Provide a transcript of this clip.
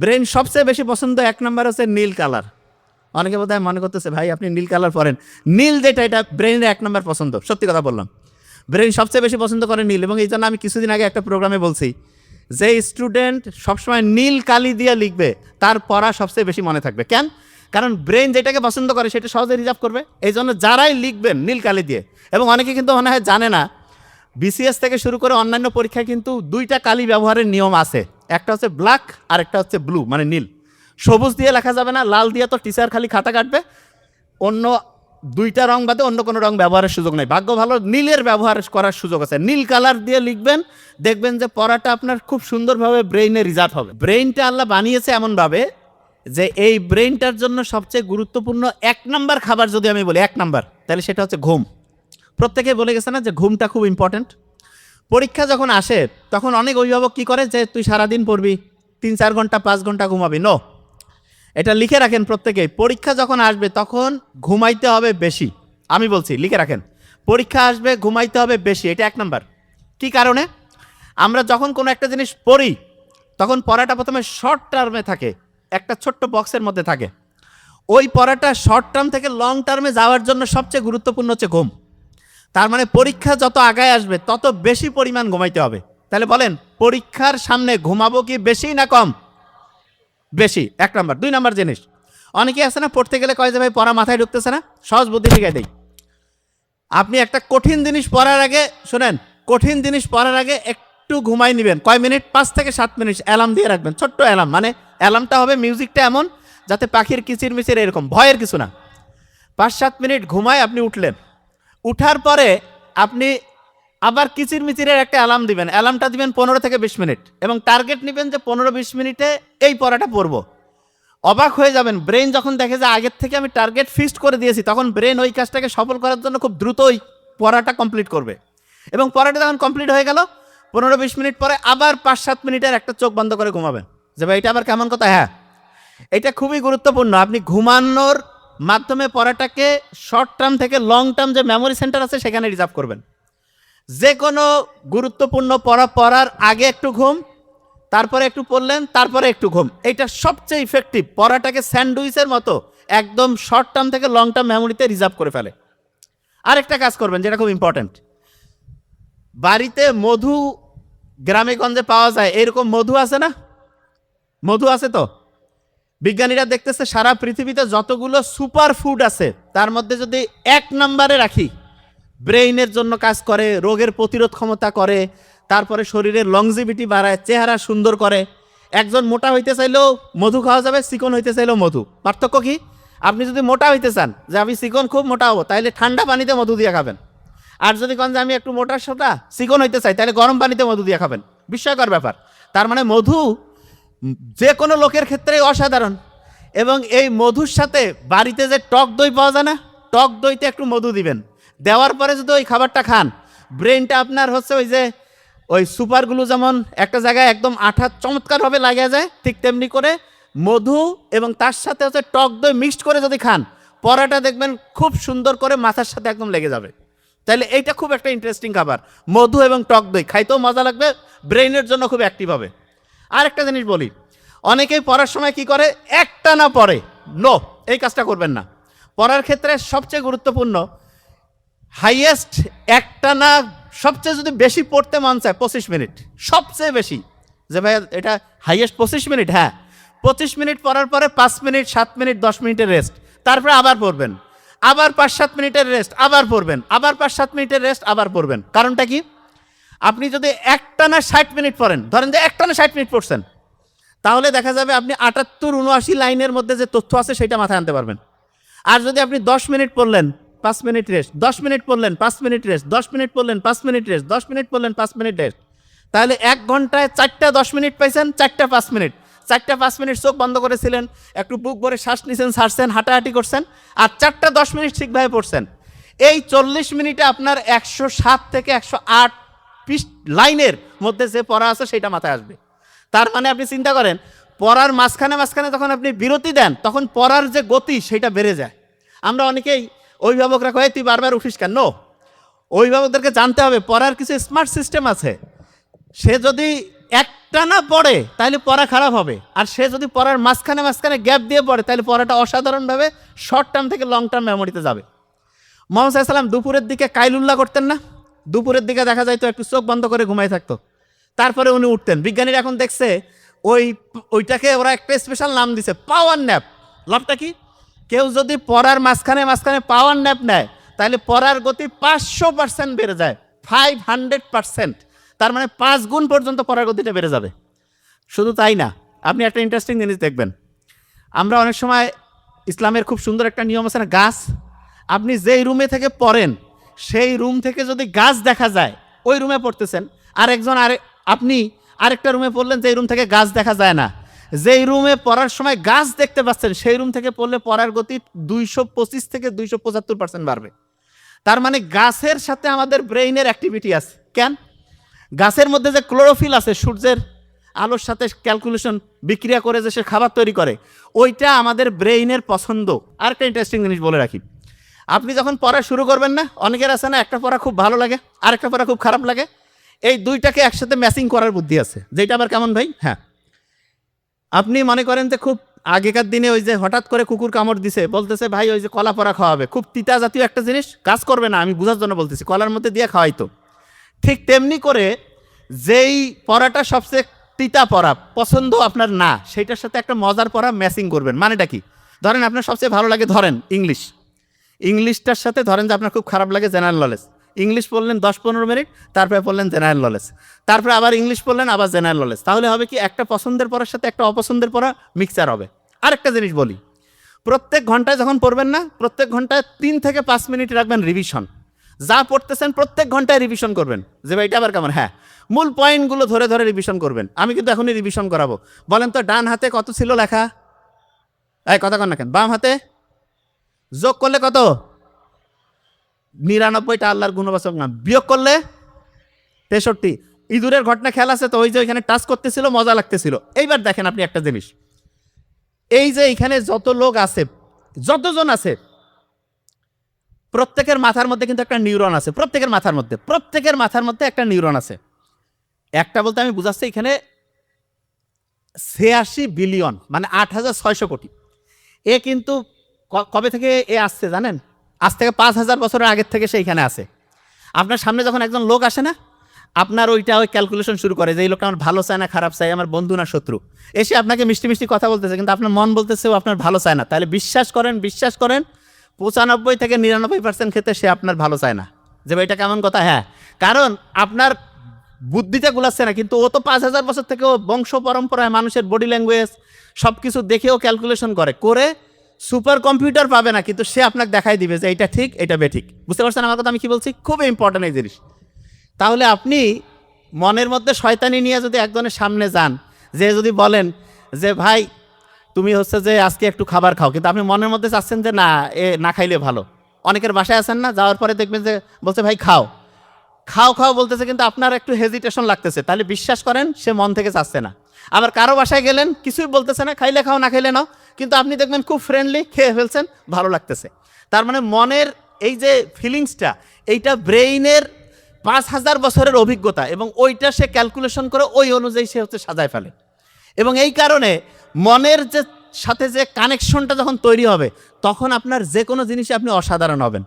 Brain সবচেয়ে বেশি পছন্দ এক নম্বর হচ্ছে নীল কালার। অনেকে বোধহয় মনে করতেছে, ভাই, আপনি নীল কালার পরেন। নীল যেটা, এটা ব্রেনের এক নম্বর পছন্দ, সত্যি কথা বললাম। ব্রেন সবচেয়ে বেশি পছন্দ করে নীল এবং এই জন্য আমি কিছুদিন আগে একটা প্রোগ্রামে বলছি যে স্টুডেন্ট সবসময় নীল কালি দিয়ে লিখবে, তার পড়া সবচেয়ে বেশি মনে থাকবে। কেন? কারণ ব্রেন যেটাকে পছন্দ করে, সেটা সহজে রিজার্ভ করবে। এই জন্য যারাই লিখবেন নীল কালি দিয়ে, এবং অনেকে কিন্তু মনে হয় জানে না বিসিএস থেকে শুরু করে অন্যান্য পরীক্ষায় কিন্তু দুইটা কালি ব্যবহারের নিয়ম আছে। একটা হচ্ছে ব্ল্যাক আর একটা হচ্ছে ব্লু মানে নীল। সবুজ দিয়ে লেখা যাবে না, লাল দিয়ে তো টিচার খালি খাতা কাটবে। অন্য দুইটা রং বাদে অন্য কোনো রং ব্যবহারের সুযোগ নেই। ভাগ্য ভালো, নীলের ব্যবহার করার সুযোগ আছে। নীল কালার দিয়ে লিখবেন, দেখবেন যে পড়াটা আপনার খুব সুন্দরভাবে ব্রেইনে রিজার্ভ হবে। ব্রেইনটা আল্লাহ বানিয়েছে এমনভাবে যে এই ব্রেইনটার জন্য সবচেয়ে গুরুত্বপূর্ণ এক নাম্বার খাবার যদি আমি বলি, এক নাম্বার, তাহলে সেটা হচ্ছে ঘুম। প্রত্যেকে বলে গেছে না যে ঘুমটা খুব ইম্পর্ট্যান্ট পরীক্ষা যখন আসে, তখন অনেক অভিভাবক কি করে যে, তুই সারাদিন পড়বি, তিন চার ঘণ্টা, পাঁচ ঘণ্টা ঘুমাবি। নো এটা লিখে রাখেন প্রত্যেকেই। পরীক্ষা যখন আসবে, তখন ঘুমাইতে হবে বেশি। আমি বলছি, লিখে রাখেন। পরীক্ষা আসবে, ঘুমাইতে হবে বেশি। এটা এক নাম্বার। কি কারণে? আমরা যখন কোনো একটা জিনিস পড়ি, তখন পড়াটা প্রথমে শর্ট টার্মে থাকে। একটা ছোট্ট বক্সের মধ্যে থাকে। ওই পড়াটা শর্ট টার্ম থেকে লং টার্মে যাওয়ার জন্য সবচেয়ে গুরুত্বপূর্ণ হচ্ছে ঘুম। তার মানে পরীক্ষা যত আগায় আসবে, তত বেশি পরিমাণ ঘুমাইতে হবে। তাহলে বলেন, পরীক্ষার সামনে ঘুমাবো কি বেশি না কম? বেশি, এক নম্বর। দুই নাম্বার জিনিস অনেকে আছে না, পড়তে গেলে কয় যে, ভাই, পড়া মাথায় ঢুকতেছে না? সহজ বুদ্ধি শিখাই দেই। আপনি একটা কঠিন জিনিস পড়ার আগে, শোনেন, কঠিন জিনিস পড়ার আগে একটু ঘুমাই নেবেন। কয় মিনিট? পাঁচ থেকে সাত মিনিট অ্যালার্ম দিয়ে রাখবেন, ছোট্ট অ্যালার্ম। মানে অ্যালার্মটা হবে, মিউজিকটা এমন, যাতে পাখির কিচির মিচির এরকম, ভয়ের কিছু না। পাঁচ সাত মিনিট ঘুমায়, আপনি উঠলেন। উঠার পরে আপনি আবার কিচির মিচিরের একটা অ্যালার্ম দিবেন। অ্যালার্মটা দিবেন পনেরো থেকে বিশ মিনিট এবং টার্গেট নেবেন যে পনেরো বিশ মিনিটে এই পড়াটা পড়ব। অবাক হয়ে যাবেন, ব্রেন যখন দেখে যে আগের থেকে আমি টার্গেট ফিক্সড করে দিয়েছি, তখন ব্রেন ওই কাজটাকে সফল করার জন্য খুব দ্রুত ওই পড়াটা কমপ্লিট করবে। এবং পড়াটা যখন কমপ্লিট হয়ে গেল, পনেরো বিশ মিনিট পরে আবার পাঁচ সাত মিনিটের একটা চোখ বন্ধ করে ঘুমাবেন। যে ভাই, এটা আবার কেমন কথা? হ্যাঁ এটা খুবই গুরুত্বপূর্ণ। আপনি ঘুমানোর মাধ্যমে পড়াটাকে শর্ট টার্ম থেকে লং টার্ম যে মেমোরি সেন্টার আছে, সেখানে রিজার্ভ করবেন। যে কোনো গুরুত্বপূর্ণ পড়া পড়ার আগে একটু ঘুম, তারপরে একটু পড়লেন, তারপরে একটু ঘুম। এইটা সবচেয়ে ইফেক্টিভ পড়াটাকে স্যান্ডউইচের মতো একদম শর্ট টার্ম থেকে লং টার্ম মেমোরিতে রিজার্ভ করে ফেলে। আরেকটা কাজ করবেন, যেটা খুব ইম্পর্ট্যান্ট বাড়িতে মধু গ্রামে গঞ্জে পাওয়া যায়, এরকম মধু আছে না? মধু আছে তো? বিজ্ঞানীরা দেখতেছে সারা পৃথিবীতে যতগুলো সুপার ফুড আছে, তার মধ্যে যদি এক নম্বরে রাখি, ব্রেইনের জন্য কাজ করে, রোগের প্রতিরোধ ক্ষমতা করে, তারপরে শরীরের লংজিভিটি বাড়ায়, চেহারা সুন্দর করে, একজন মোটা হইতে চাইলেও মধু খাওয়া যাবে, চিকন হইতে চাইলেও মধু। পার্থক্য কি? আপনি যদি মোটা হইতে চান, যে আমি চিকন খুব মোটা হব তাহলে ঠান্ডা পানিতে মধু দিয়ে খাবেন। আর যদি কন যে আমি একটু মোটা সোটা, চিকন হইতে চাই তাহলে গরম পানিতে মধু দিয়ে খাবেন। বিস্ময়কর ব্যাপার। তার মানে মধু যে কোনো লোকের ক্ষেত্রেই অসাধারণ। এবং এই মধুর সাথে বাড়িতে যে টক দই পাওয়া যায় না, টক দইতে একটু মধু দিবেন। দেওয়ার পরে যদি ওই খাবারটা খান, ব্রেনটা আপনার হচ্ছে ওই যে, ওই সুপারগুলো যেমন একটা জায়গায় একদম আঠা চমৎকারভাবে লাগিয়ে যায়, ঠিক তেমনি করে মধু এবং তার সাথে হচ্ছে টক দই মিক্সড করে যদি খান, পরাটা দেখবেন খুব সুন্দর করে মাথার সাথে একদম লেগে যাবে। তাহলে এইটা খুব একটা ইন্টারেস্টিং খাবার। মধু এবং টক দই, খাইতেও মজা লাগবে ব্রেইনের জন্য খুব অ্যাক্টিভ হবে। আর একটা জিনিস বলি, অনেকেই পড়ার সময় কি করে? একটা না পড়ে। নো এই কাজটা করবেন না। পড়ার ক্ষেত্রে সবচেয়ে গুরুত্বপূর্ণ হাইয়েস্ট একটা না সবচেয়ে যদি বেশি পড়তে মন চায়, পঁচিশ মিনিট। সবচেয়ে বেশি। যে ভাই এটা হাইয়েস্ট পঁচিশ মিনিট? হ্যাঁ। পঁচিশ মিনিট পড়ার পরে পাঁচ মিনিট, সাত মিনিট, দশ মিনিটের রেস্ট তারপরে আবার পড়বেন। আবার পাঁচ সাত মিনিটের রেস্ট আবার পড়বেন। আবার পাঁচ সাত মিনিটের রেস্ট আবার পড়বেন। কারণটা কি? আপনি যদি একটানা ষাট মিনিট পড়েন, ধরেন যে একটানা ষাট মিনিট পড়ছেন, তাহলে দেখা যাবে আপনি আটাত্তর, উনআশি লাইনের মধ্যে যে তথ্য আছে সেটা মাথায় আনতে পারবেন। আর যদি আপনি দশ মিনিট পড়লেন, পাঁচ মিনিট রেস্ট, দশ মিনিট পড়লেন, পাঁচ মিনিট রেস্ট, দশ মিনিট পড়লেন, পাঁচ মিনিট রেস্ট, দশ মিনিট পড়লেন, পাঁচ মিনিট রেস্ট, তাহলে এক ঘন্টায় চারটা দশ মিনিট পাইছেন, চারটা পাঁচ মিনিট। চারটা পাঁচ মিনিট চোখ বন্ধ করেছিলেন, একটু বুক ভরে শ্বাস নিছেন ছাড়ছেন হাঁটাহাঁটি করছেন, আর চারটা দশ মিনিট ঠিকভাবে পড়ছেন। এই চল্লিশ মিনিটে আপনার একশো সাত থেকে একশো আট লাইনের মধ্যে যে পড়া আছে সেটা মাথায় আসবে। তার মানে আপনি চিন্তা করেন পড়ার মাঝখানে মাঝখানে যখন আপনি বিরতি দেন তখন পড়ার যে গতি সেটা বেড়ে যায়। আমরা অনেকেই অভিভাবকরা কয়ে তুই বারবার উঠিস কেন? No, অভিভাবকদেরকে জানতে হবে পড়ার কিছু স্মার্ট সিস্টেম আছে। সে যদি একটা না পড়ে তাহলে পড়া খারাপ হবে। আর সে যদি পড়ার মাঝখানে মাঝখানে গ্যাপ দিয়ে পড়ে তাহলে পড়াটা অসাধারণভাবে শর্ট টার্ম থেকে লং টার্ম মেমোরিতে যাবে। মোহাম্মদ সাল্লাম দুপুরের দিকে কাইলুল্লাহ করতেন না? দুপুরের দিকে দেখা যায় তো একটু চোখ বন্ধ করে ঘুমাই থাকতো। তারপরে উনি উঠতেন। বিজ্ঞানীরা এখন দেখছে, ওই, ওইটাকে ওরা একটা স্পেশাল নাম দিছে পাওয়ার ন্যাপ লাভটা কি? কেউ যদি পড়ার মাঝখানে মাঝখানে পাওয়ার ন্যাপ নেয়, তাহলে পড়ার গতি পাঁচশো পার্সেন্ট বেড়ে যায় ফাইভ হান্ড্রেড পার্সেন্ট তার মানে পাঁচ গুণ পর্যন্ত পড়ার গতিটা বেড়ে যাবে। শুধু তাই না, আপনি একটা ইন্টারেস্টিং জিনিস দেখবেন। আমরা অনেক সময় ইসলামের খুব সুন্দর একটা নিয়ম আছে না, গাছ। আপনি যেই রুমে থেকে পড়েন সেই রুম থেকে যদি গাছ দেখা যায়, ওই রুমে পড়তেছেন। আর একজন আরে, আপনি আরেকটা রুমে পড়লেন, যেই রুম থেকে গাছ দেখা যায় না। যেই রুমে পড়ার সময় গাছ দেখতে পাচ্ছেন, সেই রুম থেকে পড়লে পড়ার গতি দুইশো পঁচিশ থেকে দুইশো পঁচাত্তর পার্সেন্ট বাড়বে। তার মানে গাছের সাথে আমাদের ব্রেইনের অ্যাক্টিভিটি আছে। কেন? গাছের মধ্যে যে ক্লোরোফিল আছে, সূর্যের আলোর সাথে ক্যালকুলেশন বিক্রিয়া করে যে সে খাবার তৈরি করে, ওইটা আমাদের ব্রেইনের পছন্দ। আর একটা ইন্টারেস্টিং জিনিস বলে রাখি। আপনি যখন পড়া শুরু করবেন না, অনেকের আছে না, একটা পড়া খুব ভালো লাগে আর একটা পড়া খুব খারাপ লাগে। এই দুইটাকে একসাথে ম্যাচিং করার বুদ্ধি আছে। যেটা আবার কেমন ভাই? হ্যাঁ। আপনি মনে করেন যে খুব আগেকার দিনে ওই যে হঠাৎ করে কুকুর কামড় দিছে, বলতেছে, ভাই, ওই যে কলা পরা খাওয়াবে। খুব তিতা জাতীয় একটা জিনিস, কাজ করবে না, আমি বোঝার জন্য বলতেছি, কলার মধ্যে দিয়ে খাওয়াইতো ঠিক তেমনি করে যেই পড়াটা সবচেয়ে তিতা পড়া, পছন্দ আপনার না, সেইটার সাথে একটা মজার পড়া ম্যাচিং করবেন। মানেটা কি? ধরেন আপনার সবচেয়ে ভালো লাগে, ধরেন ইংলিশ ইংলিশটার সাথে ধরেন যে আপনার খুব খারাপ লাগে জেনারেল নলেজ। ইংলিশ পড়লেন দশ পনেরো মিনিট, তারপরে পড়লেন জেনারেল নলেজ। তারপরে আবার ইংলিশ পড়লেন, আবার জেনারেল নলেজ। তাহলে হবে কি, একটা পছন্দের পড়ার সাথে একটা অপছন্দের পড়া মিক্সচার হবে। আরেকটা জিনিস বলি, প্রত্যেক ঘন্টায় যখন পড়বেন না, প্রত্যেক ঘন্টায় তিন থেকে পাঁচ মিনিট রাখবেন রিভিশন যা পড়তেছেন প্রত্যেক ঘন্টায় রিভিশন করবেন। যে ভাই, এটা আবার কেমন? হ্যাঁ মূল পয়েন্টগুলো ধরে ধরে রিভিশন করবেন। আমি কিন্তু এখনই রিভিশন করাবো। বলেন তো, ডান হাতে কত ছিল লেখা? এই কথা কন না কেন, বাম হাতে যোগ করলে কত? নিরানব্বইটা আল্লাহর গুণবাচক নাম। বিয়োগ করলে তেষট্টি। ইঁদুরের ঘটনা খেয়াল আছে তো? ওই যে ওইখানে টাচ করতেছিল, মজা লাগতেছিল। এইবার দেখেন আপনি একটা জিনিস। এই যে এখানে যত লোক আছে, যতজন আছে, প্রত্যেকের মাথার মধ্যে কিন্তু একটা নিউরন আছে। প্রত্যেকের মাথার মধ্যে, প্রত্যেকের মাথার মধ্যে একটা নিউরন আছে। একটা বলতে আমি বুঝাচ্ছি, এখানে ছিয়াশি বিলিয়ন মানে আট হাজার ছয়শো কোটি। এ কিন্তু কবে থেকে এ আসছে জানেন? আজ থেকে পাঁচ হাজার বছরের আগের থেকে সে এখানে আসে আপনার সামনে যখন একজন লোক আসে না, আপনার ওইটা ওই ক্যালকুলেশন শুরু করে যে, এই লোকটা আমার ভালো চায় না, খারাপ চায়, আমার বন্ধু না, শত্রু। এসে আপনাকে মিষ্টি মিষ্টি কথা বলতেছে, কিন্তু আপনার মন বলতেছে, ও আপনার ভালো চায় না। তাহলে বিশ্বাস করেন বিশ্বাস করেন, পঁচানব্বই থেকে নিরানব্বই পার্সেন্ট ক্ষেত্রে সে আপনার ভালো চায় না। যে এটা কেমন কথা? হ্যাঁ। কারণ আপনার বুদ্ধিতে গুলাচ্ছে না, কিন্তু ও তো পাঁচ হাজার বছর থেকে ও বংশ পরম্পরায় মানুষের বডি ল্যাঙ্গুয়েজ সব কিছু দেখেও ক্যালকুলেশন করে। করে সুপার কম্পিউটার পাবে না, কিন্তু সে আপনাকে দেখাই দিবে যে এটা ঠিক এটা বেঠিক। বুঝতে পারছেন আমার কথা? আমি কি বলছি? খুব ইম্পর্টেন্ট এই জিনিস। তাহলে আপনি মনের মধ্যে শয়তানি নিয়ে যদি একজনের সামনে যান, যে যদি বলেন যে, ভাই, তুমি হচ্ছে যে আজকে একটু খাবার খাও। কিন্তু আপনি মনের মধ্যে চাচ্ছেন যে, না, এ, না খাইলে ভালো। অনেকের বাসায় আছেন না, যাওয়ার পরে দেখবেন যে বলছে, ভাই, খাও। খাও খাও বলতেছে, কিন্তু আপনার একটু হেজিটেশন লাগতেছে। তাহলে বিশ্বাস করেন, সে মন থেকে চাচ্ছে না। আবার কারও বাসায় গেলেন, কিছুই বলতেছে না, খাইলে খাও, না খাইলে নাও। কিন্তু আপনি দেখবেন খুব ফ্রেন্ডলি খেয়ে ফেলছেন, ভালো লাগতেছে। তার মানে মনের এই যে ফিলিংসটা এইটা ব্রেইনের পাঁচ হাজার বছরের অভিজ্ঞতা এবং ওইটা সে ক্যালকুলেশন করে ওই অনুযায়ী সে হচ্ছে সাজায় ফেলে। এবং এই কারণে মনের যে, সাথে যে কানেকশনটা যখন তৈরি হবে, তখন আপনার যে কোনো জিনিসে আপনি অসাধারণ হবেন।